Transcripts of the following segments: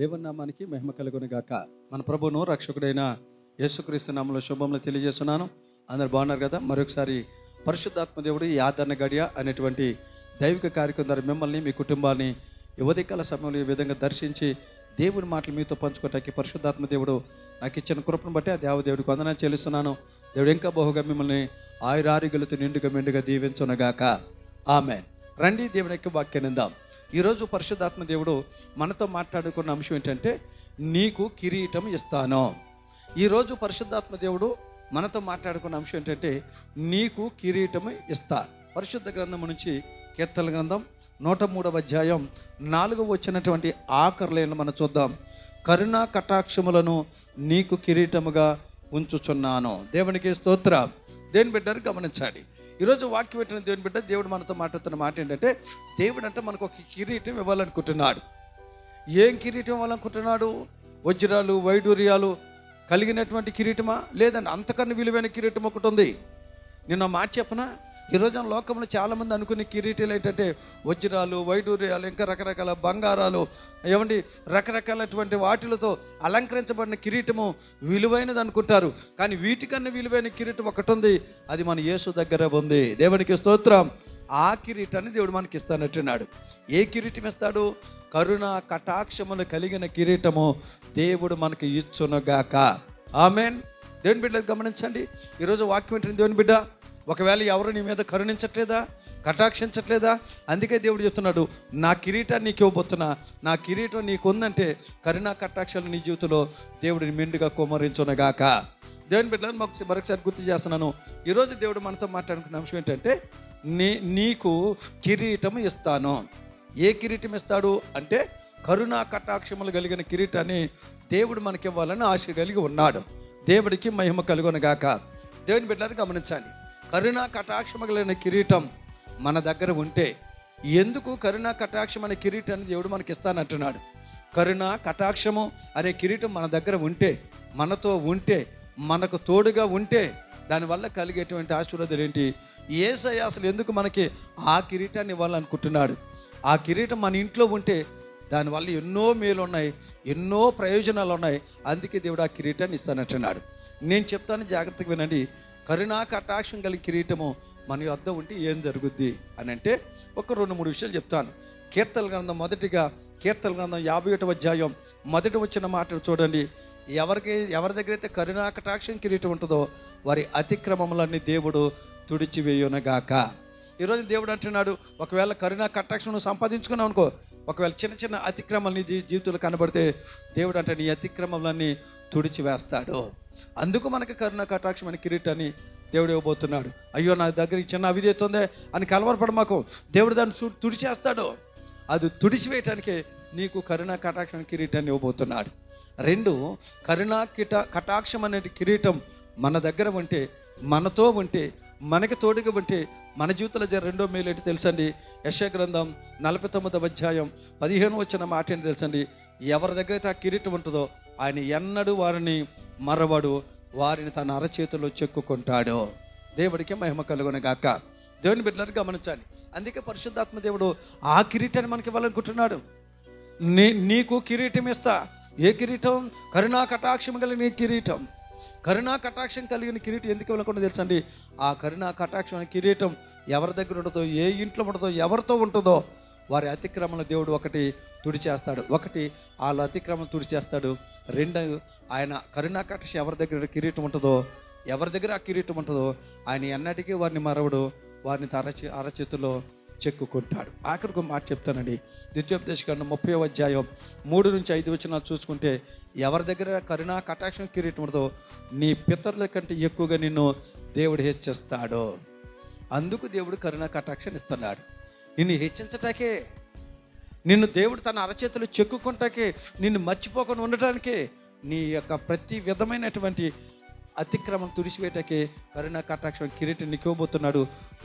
దేవనామానికి మహిమ కలుగును గాక మన ప్రభును రక్షకుడైన యేసుక్రీస్తు నామంలో శుభములు తెలియజేస్తున్నాను. అందరు బాగున్నారు కదా? మరొకసారి పరిశుద్ధాత్మ దేవుడు ఈ ఆదరణ గడియ అనేటువంటి దైవిక కార్యక్రమం ద్వారా మిమ్మల్ని మీ కుటుంబాన్ని యువదికాల సమయంలో ఈ విధంగా దర్శించి దేవుని మాటలు మీతో పంచుకోవటానికి పరిశుద్ధాత్మ దేవుడు నాకు ఇచ్చిన కృపను బట్టి ఆ దేవదేవుడికి వందనాలు చెల్లిస్తున్నాను. దేవుడు ఇంకా బహుగా మిమ్మల్ని ఆయురారోగ్యాలతో నిండుగా మెండుగా దీవించునగాక. ఆమె రండి దేవుని యొక్క వాక్యం నిందాం ఈరోజు పరిశుద్ధాత్మ దేవుడు మనతో మాట్లాడుకున్న అంశం ఏంటంటే నీకు కిరీటం ఇస్తాను. ఈరోజు పరిశుద్ధాత్మ దేవుడు మనతో మాట్లాడుకున్న అంశం ఏంటంటే నీకు కిరీటం ఇస్తా. పరిశుద్ధ గ్రంథం నుంచి కీర్తన గ్రంథం నూట మూడవ అధ్యాయం నాలుగు వచ్చినటువంటి ఆఖరులను మనం చూద్దాం. కరుణా కటాక్షములను నీకు కిరీటముగా ఉంచుచున్నాను. దేవునికి స్తోత్ర. దేని బిడ్డను గమనించాలి? ఈరోజు వాక్యం పెట్టిన దేవుని బిడ్డ దేవుడు మనతో మాట్లాడుతున్న మాట ఏంటంటే దేవుడు అంటే మనకు ఒక కిరీటం ఇవ్వాలనుకుంటున్నాడు. ఏం కిరీటం ఇవ్వాలనుకుంటున్నాడు? వజ్రాలు వైడూర్యాలు కలిగినటువంటి కిరీటమా? లేదండి అంతకన్నా విలువైన కిరీటం ఒకటి ఉంది. నిన్న మాట చెప్పనా? ఈరోజు లోకంలో చాలామంది అనుకునే కిరీటీలు ఏంటంటే వజ్రాలు వైడూర్యాలు ఇంకా రకరకాల బంగారాలు ఏమండి రకరకాలటువంటి వాటిలతో అలంకరించబడిన కిరీటము విలువైనది అనుకుంటారు. కానీ వీటికన్నా విలువైన కిరీటం ఒకటి ఉంది అది మన యేసు దగ్గర ఉంది. దేవునికి స్తోత్రం. ఆ కిరీటాన్ని దేవుడు మనకి ఇస్తానంటున్నాడు ఏ కిరీటం ఇస్తాడు? కరుణ కటాక్షములు కలిగిన కిరీటము దేవుడు మనకి ఇచ్చునుగాక. ఆమెన్. దేవుని బిడ్డ గమనించండి. ఈరోజు వాక్యం ఏంటంటే దేవుని బిడ్డ ఒకవేళ ఎవరు నీ మీద కరుణించట్లేదా? కటాక్షించట్లేదా? అందుకే దేవుడు చెప్తున్నాడు నా కిరీటాన్ని నీకు ఇవ్వబోతున్నా. నా కిరీటం నీకు ఉందంటే కరుణా కటాక్షాలు నీ జీవితంలో దేవుడిని మెండుగా కుమరించునగాక. దేవుని బిడ్డలను మాకు మరొకసారి గుర్తు చేస్తున్నాను. ఈరోజు దేవుడు మనతో మాట్లాడుకున్న అంశం ఏంటంటే నీ నీకు కిరీటం ఇస్తాను. ఏ కిరీటం ఇస్తాడు? అంటే కరుణా కటాక్షములు కలిగిన కిరీటాన్ని దేవుడు మనకి ఇవ్వాలని ఆశ కలిగి ఉన్నాడు. దేవుడికి మహిమ కలుగునగాక. దేవుని బిడ్డలను గమనించాలి కరుణా కటాక్షమ కలిగిన కిరీటం మన దగ్గర ఉంటే ఎందుకు కరుణా కటాక్షం అనే కిరీటాన్ని దేవుడు మనకి ఇస్తానంటున్నాడు. కరుణ కటాక్షము అనే కిరీటం మన దగ్గర ఉంటే మనతో ఉంటే మనకు తోడుగా ఉంటే దానివల్ల కలిగేటువంటి ఆశీర్వాదాలు ఏంటి? ఏసయ్య అసలు ఎందుకు మనకి ఆ కిరీటాన్ని ఇవ్వాలనుకుంటున్నాడు? ఆ కిరీటం మన ఇంట్లో ఉంటే దానివల్ల ఎన్నో మేలు ఉన్నాయి ఎన్నో ప్రయోజనాలు ఉన్నాయి అందుకే దేవుడు ఆ కిరీటాన్ని ఇస్తానంటున్నాడు. నేను చెప్తాను జాగ్రత్తగా వినండి. కరుణా కటాక్షం కలిగి కిరీటము మన యొద్ద ఉంటే ఏం జరుగుద్ది అని అంటే ఒక రెండు మూడు విషయాలు చెప్తాను. కీర్తన గ్రంథం మొదటిగా కీర్తన గ్రంథం యాభై ఒకటి అధ్యాయం మొదటి వచ్చిన మాటలు చూడండి. ఎవరికి ఎవరి దగ్గర అయితే కరుణా కటాక్షం కిరీటం ఉంటుందో వారి అతిక్రమములన్నీ దేవుడు తుడిచివేయునగాక. ఈరోజు దేవుడు అంటున్నాడు ఒకవేళ కరుణా కటాక్షం నువ్వు సంపాదించుకున్నావు అనుకో ఒకవేళ చిన్న చిన్న అతిక్రమాలు జీవితంలో కనబడితే దేవుడు అంటే నీ అతిక్రమములన్నీ తుడిచివేస్తాడు. అందుకు మనకి కరుణ కటాక్షం అనే కిరీటాన్ని దేవుడు ఇవ్వబోతున్నాడు. అయ్యో నా దగ్గర చిన్న అవిధేత ఉందే అని కలవరపడ మాకు. దేవుడు దాన్ని చూ- తుడిచేస్తాడు. అది తుడిచివేయటానికి నీకు కరుణ కటాక్షం కిరీటాన్ని ఇవ్వబోతున్నాడు. రెండు కరుణ కిట కటాక్షం అనే కిరీటం మన దగ్గర ఉంటే మనతో ఉంటే మనకి తోడుగా ఉంటే మన జీవితంలో జరిగే రెండో మేలు ఏంటి తెలుసండి? యశ గ్రంథం నలభై తొమ్మిదవ అధ్యాయం పదిహేను వచ్చిన మాట ఏంటి తెలుసండి? ఎవరి దగ్గర అయితే ఆ కిరీటం ఉంటుందో ఆయన ఎన్నడూ వారిని మరవడు వారిని తన అరచేతిలో చెక్కుకుంటాడు. దేవుడికి మహిమ కలుగునగాక. దేవుని బిడ్డలను గమనించాలి. అందుకే పరిశుద్ధాత్మ దేవుడు ఆ కిరీటాన్ని మనకి ఇవ్వాలనుకుంటున్నాడు. నీ నీకు కిరీటం ఇస్తా. ఏ కిరీటం? కరుణా కటాక్షం కలిగిన కిరీటం. కరుణా కటాక్షం కలిగిన కిరీటం ఎందుకు ఇవ్వకుండా తెలుసండి? ఆ కరుణా కటాక్షం అనే కిరీటం ఎవరి దగ్గర ఉండదో ఏ ఇంట్లో ఉండదో ఎవరితో ఉంటుందో వారి అతిక్రమణ దేవుడు ఒకటి తుడిచేస్తాడు. ఒకటి వాళ్ళ అతిక్రమం తుడిచేస్తాడు. రెండు ఆయన కరుణా ఎవరి దగ్గర కిరీటం ఉంటుందో ఎవరి దగ్గర ఆ కిరీటం ఉంటుందో ఆయన ఎన్నటికీ వారిని మరవడు వారిని అరచి అరచేతిలో చెక్కుకుంటాడు. ఆఖరికి మాట చెప్తానండి. ద్వితీయోపదేశకాండం ముప్పై అధ్యాయం మూడు నుంచి ఐదు వచ్చిన చూసుకుంటే ఎవరి దగ్గర కరుణా కటాక్షం కిరీటం ఉంటుందో నీ పితరుల కంటే ఎక్కువగా నిన్ను దేవుడు హెచ్చిస్తాడు. అందుకు దేవుడు కరుణా కటాక్షం ఇస్తున్నాడు. నిన్ను హెచ్చించటాకే నిన్ను దేవుడు తన అరచేతులు చెక్కుకుంటాకే నిన్ను మర్చిపోకుండా ఉండటానికే నీ యొక్క ప్రతి విధమైనటువంటి అతిక్రమం తుడిచివేటకే కరుణ కటాక్షం కిరీటం నిక్కోబోతున్నాడు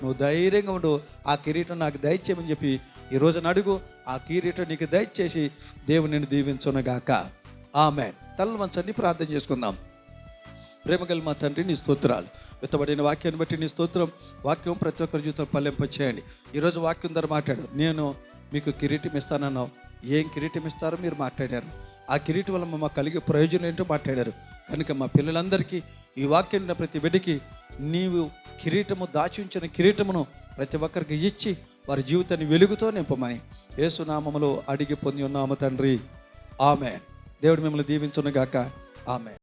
నువ్వు ధైర్యంగా ఉండు. ఆ కిరీటం నాకు దయచేయమని చెప్పి ఈ రోజున అడుగు. ఆ కిరీటం నీకు దయచేసి దేవుని దీవించునగాక. ఆమె తల్లు మంచండి ప్రార్థన చేసుకుందాం. ప్రేమగల మా తండ్రి నీ స్తోత్రాలు. వెత్తబడిన వాక్యాన్ని బట్టి నీ స్తోత్రం వాక్యం ప్రతి ఒక్కరి జీవితం పల్లెంపచేయండి ఈరోజు వాక్యం ధర మాట్లాడు నేను మీకు కిరీటం ఇస్తానన్నావు. ఏం కిరీటం ఇస్తారో మీరు మాట్లాడారు. ఆ కిరీటం వల్ల మాకు కలిగే ప్రయోజనం ఏంటో మాట్లాడారు. కనుక మా పిల్లలందరికీ ఈ వాక్యం ప్రతి బిడ్డకి నీవు కిరీటము దాచి ఉంచిన కిరీటమును ప్రతి ఒక్కరికి ఇచ్చి వారి జీవితాన్ని వెలుగుతో నింపమని యేసునామములో అడిగి పొంది ఉన్నాము తండ్రి. ఆమె దేవుడు మిమ్మల్ని దీవించునుగాక. ఆమె